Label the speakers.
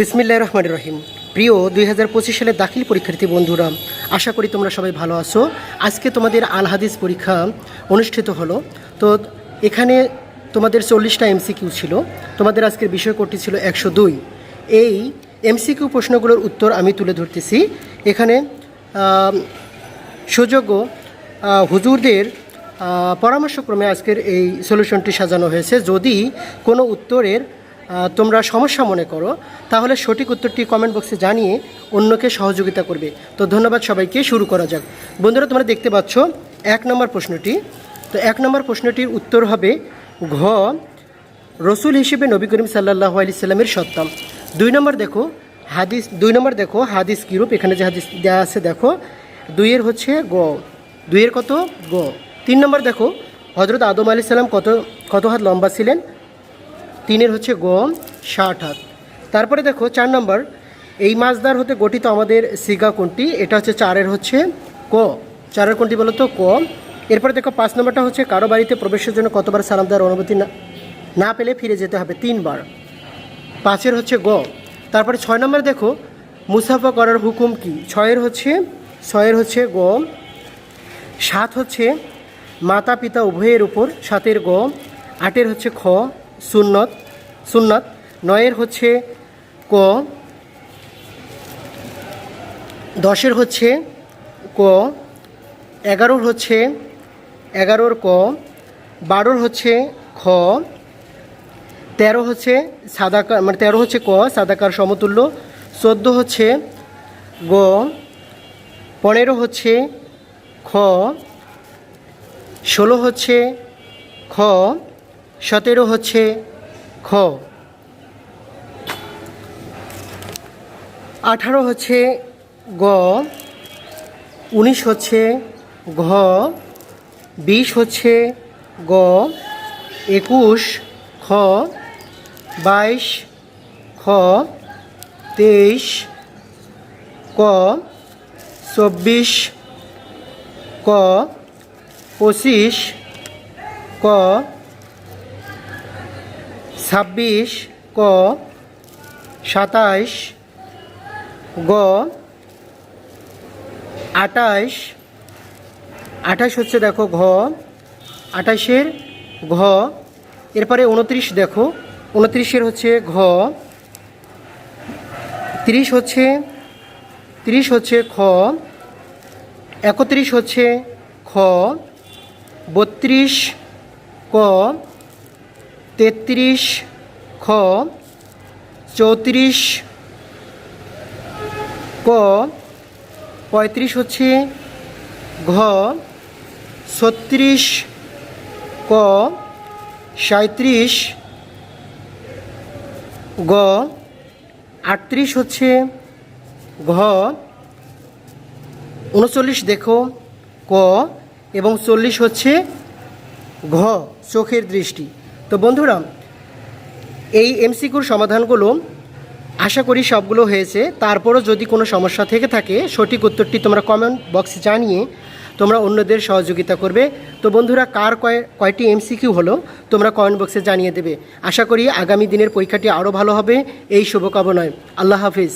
Speaker 1: বিসমিল্লাহ রহমান রহিম। প্রিয়, দুই হাজার পঁচিশ সালের দাখিল পরীক্ষার্থী বন্ধুরা, আশা করি তোমরা সবাই ভালো আছো। আজকে তোমাদের আল হাদিস পরীক্ষা অনুষ্ঠিত হলো। তো এখানে তোমাদের চল্লিশটা এমসিকিউ ছিল। তোমাদের আজকের বিষয়কটি ছিল একশো দুই। এই এমসিকিউ প্রশ্নগুলোর উত্তর আমি তুলে ধরতেছি। এখানে সুযোগ্য হুজুরদের পরামর্শক্রমে আজকের এই সলিউশনটি সাজানো হয়েছে। যদি কোনো উত্তরের তোমরা সমস্যা মনে করো, তাহলে সঠিক উত্তরটি কমেন্ট বক্সে জানিয়ে অন্যকে সহযোগিতা করবে। তো ধন্যবাদ সবাইকে, শুরু করা যাক। বন্ধুরা, তোমরা দেখতে পাচ্ছ, এক নম্বর প্রশ্নটি। তো এক নম্বর প্রশ্নটির উত্তর হবে ঘ, রসুল হিসেবে নবী করিম সাল্লাহ আলি সাল্লামের সত্তাম দুই নম্বর দেখো, হাদিস, দুই নম্বর দেখো, হাদিস কিরূপ? এখানে যে হাদিস দেওয়া আছে, দেখো, দুইয়ের হচ্ছে গ। দুইয়ের কত? গ। তিন নম্বর দেখো হজরত আদম আলি সাল্লাম কত কত হাত লম্বা ছিলেন? তিনের হচ্ছে গ ষাট হাত। তারপরে দেখো চার নম্বর, এই মাছদার হতে গঠিত আমাদের সিগা কোনটি? এটা হচ্ছে চারের হচ্ছে ক। চারের কোনটি বলো তো? ক। এরপরে দেখো পাঁচ নম্বরটা হচ্ছে কারও বাড়িতে প্রবেশের জন্য কতবার সালাম দেওয়ার অনুমতি না না পেলে ফিরে যেতে হবে তিনবার। পাঁচের হচ্ছে গ। তারপরে ছয় নম্বর দেখো, মুসাফা করার হুকুম কি? ছয়ের হচ্ছে ছয়ের হচ্ছে গ। সাত হচ্ছে মাতা পিতা উভয়ের উপর, সাতের গ। আটের হচ্ছে খ। সুন্নত সুন্নত। নয়ের হচ্ছে ক, দশের হচ্ছে ক, এগারোর হচ্ছে এগারোর ক, বারোর হচ্ছে খ, তেরো হচ্ছে সাদাকার মানে তেরো হচ্ছে ক, সাদাকার সমতুল্য। চোদ্দ হচ্ছে গ, পনেরো হচ্ছে খ, ষোলো হচ্ছে খ সতেরো হচ্ছে খ। আঠারো হচ্ছে গ। উনিশ হচ্ছে ঘ। বিশ হচ্ছে গ। একুশ খ। বাইশ খ। তেইশ ক। চব্বিশ ক। পঁচিশ ক। ছাব্বিশ ক, সাতাইশ গ, আটাইশ আঠাশ হচ্ছে দেখো ঘ আঠাশের ঘ, এরপরে উনত্রিশ দেখো, উনত্রিশের হচ্ছে ঘ, তিরিশ হচ্ছে তিরিশ হচ্ছে খ, একত্রিশ হচ্ছে খ, বত্রিশ ক তেত্রিশ খ, চৌত্রিশ ক, পঁয়ত্রিশ হচ্ছে ঘ, ছত্রিশ ক সাঁত্রিশ গ, আটত্রিশ হচ্ছে ঘ, উনচল্লিশ দেখো ক, এবং চল্লিশ হচ্ছে ঘ, চোখের দৃষ্টি। তো বন্ধুরা, এই এমসিকিউর সমাধানগুলো আশা করি সবগুলো হয়েছে। তারপরও যদি কোনো সমস্যা থেকে থাকে, সঠিক উত্তরটি তোমরা কমেন্ট বক্সে জানিয়ে তোমরা অন্যদের সহযোগিতা করবে। তো বন্ধুরা, কার কয় কয়টি এমসিকিউ হলো, তোমরা কমেন্ট বক্সে জানিয়ে দেবে। আশা করি আগামী দিনের পরীক্ষাটি আরও ভালো হবে। এই শুভকামনায়। আল্লাহ হাফিজ।